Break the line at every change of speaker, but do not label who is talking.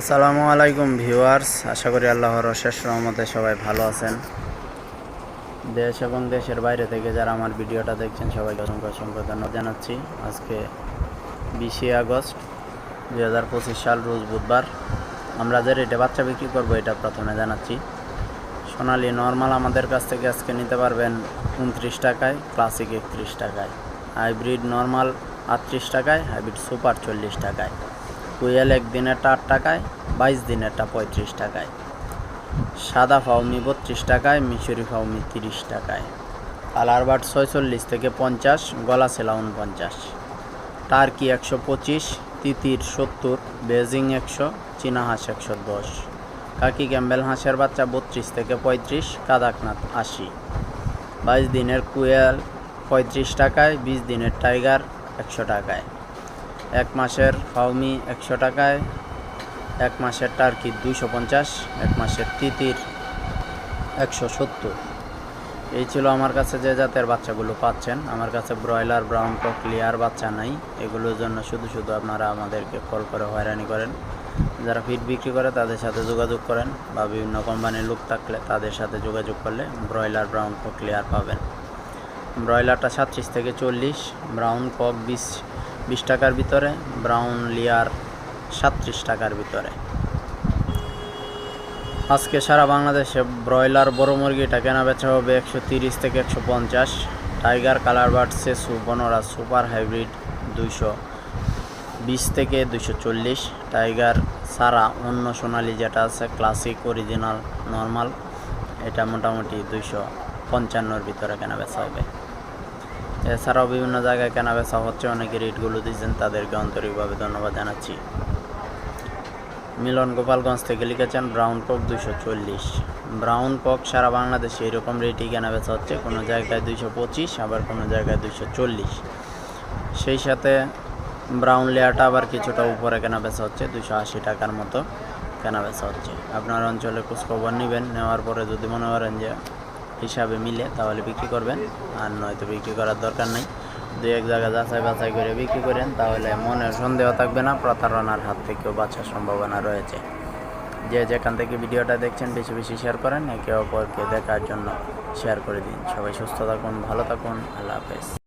আসসালামু আলাইকুম ভিউয়ার্স, আশা করি আল্লাহর অশেষ রহমতে সবাই ভালো আছেন। দেশ এবং দেশের বাইরে থেকে যারা আমার ভিডিওটা দেখছেন, সবাইকে অসংখ্য অসংখ্য ধন্যবাদ জানাচ্ছি। আজকে বিশে আগস্ট দুই হাজার পঁচিশ সাল, রোজ বুধবার। আমরা যে রেটে বাচ্চা বিক্রি করব, এটা প্রথমে জানাচ্ছি। সোনালি নর্মাল আমাদের কাছ থেকে আজকে নিতে পারবেন উনত্রিশ টাকায়, ক্লাসিক একত্রিশ টাকায়। হাইব্রিড নর্মাল আটত্রিশ টাকায়, হাইব্রিড সুপার চল্লিশ টাকায়। কুয়েল একদিনেরটা আট টাকায়, বাইশ দিনেরটা পঁয়ত্রিশ টাকায়। সাদা ফাউমি বত্রিশ টাকায়, মিশরি ফাউমি তিরিশ টাকায়। কালারবাট ছয়চল্লিশ থেকে পঞ্চাশ, গলা সেলা উনপঞ্চাশ টার্কি একশো পঁচিশ, তিতির সত্তর, বেজিং একশো, চীনা হাঁস একশো দশ। কাকি ক্যাম্বেল হাঁসের বাচ্চা বত্রিশ থেকে পঁয়ত্রিশ, কাদাকনাথ আশি। বাইশ দিনের কুয়েল পঁয়ত্রিশ টাকায়, বিশ দিনের টাইগার একশো টাকায়। এক মাসের ফাউমি একশো টাকায়, এক মাসের টার্কি দুইশো পঞ্চাশ, এক মাসের তিতির একশো সত্তর। এই ছিল আমার কাছে যে জাতের বাচ্চাগুলো পাচ্ছেন। আমার কাছে ব্রয়লার, ব্রাউন কক, লিয়ার বাচ্চা নাই। এগুলোর জন্য শুধু শুধু আপনারা আমাদেরকে কল করে হয়রানি করেন। যারা ফিড বিক্রি করে তাদের সাথে যোগাযোগ করেন বা বিভিন্ন কোম্পানির লোক থাকলে তাদের সাথে যোগাযোগ করলে ব্রয়লার, ব্রাউন কক, লিয়ার পাবেন। ব্রয়লারটা সাতত্রিশ থেকে চল্লিশ, ব্রাউন কক বিশ বিশ টাকার ভিতরে, ব্রাউন লিয়ার সাতত্রিশ টাকার ভিতরে। আজকে সারা বাংলাদেশে ব্রয়লার বড় মুরগিটা কেনা বেচা হবে একশো তিরিশ থেকে একশো পঞ্চাশ। টাইগার কালার বার্ড সেসু বনরা সুপার হাইব্রিড দুইশো বিশ থেকে দুশো চল্লিশ। টাইগার সারা অন্য সোনালি যেটা আছে, ক্লাসিক, অরিজিনাল, নর্মাল, এটা মোটামুটি দুইশো পঞ্চান্নর ভিতরে কেনা বেচা হবে। এছাড়াও বিভিন্ন জায়গায় কেনা বেচা হচ্ছে, অনেকে রেটগুলো দিয়েছেন, তাদেরকে আন্তরিকভাবে ধন্যবাদ জানাচ্ছি। মিলন গোপালগঞ্জ থেকে লিখেছেন ব্রাউন কক দুশো চল্লিশ। ব্রাউন কক সারা বাংলাদেশে এরকম রেটই কেনা বেচা হচ্ছে, কোনো জায়গায় দুইশো পঁচিশ, আবার কোনো জায়গায় দুইশো চল্লিশ। সেই সাথে ব্রাউন লেয়ারটা আবার কিছুটা উপরে কেনা বেচা হচ্ছে দুশো আশি টাকার মতো কেনা বেচা হচ্ছে। আপনার অঞ্চলে খোঁজখবর নেবেন, নেওয়ার পরে যদি মনে করেন যে হিসাবে মিলে তাহলে বিক্রি করবেন, আর নয়তো বিক্রি করার দরকার নেই। দু এক জায়গা যাচাই বাছাই করে বিক্রি করেন, তাহলে মনে সন্দেহ থাকবে না, প্রতারণার হাত থেকেও বাঁচার সম্ভাবনা রয়েছে। যে যেখান থেকে ভিডিওটা দেখছেন, বেশি বেশি শেয়ার করেন, একে অপরকে দেখার জন্য শেয়ার করে দিন। সবাই সুস্থ থাকুন, ভালো থাকুন, আল্লাহ হাফেজ।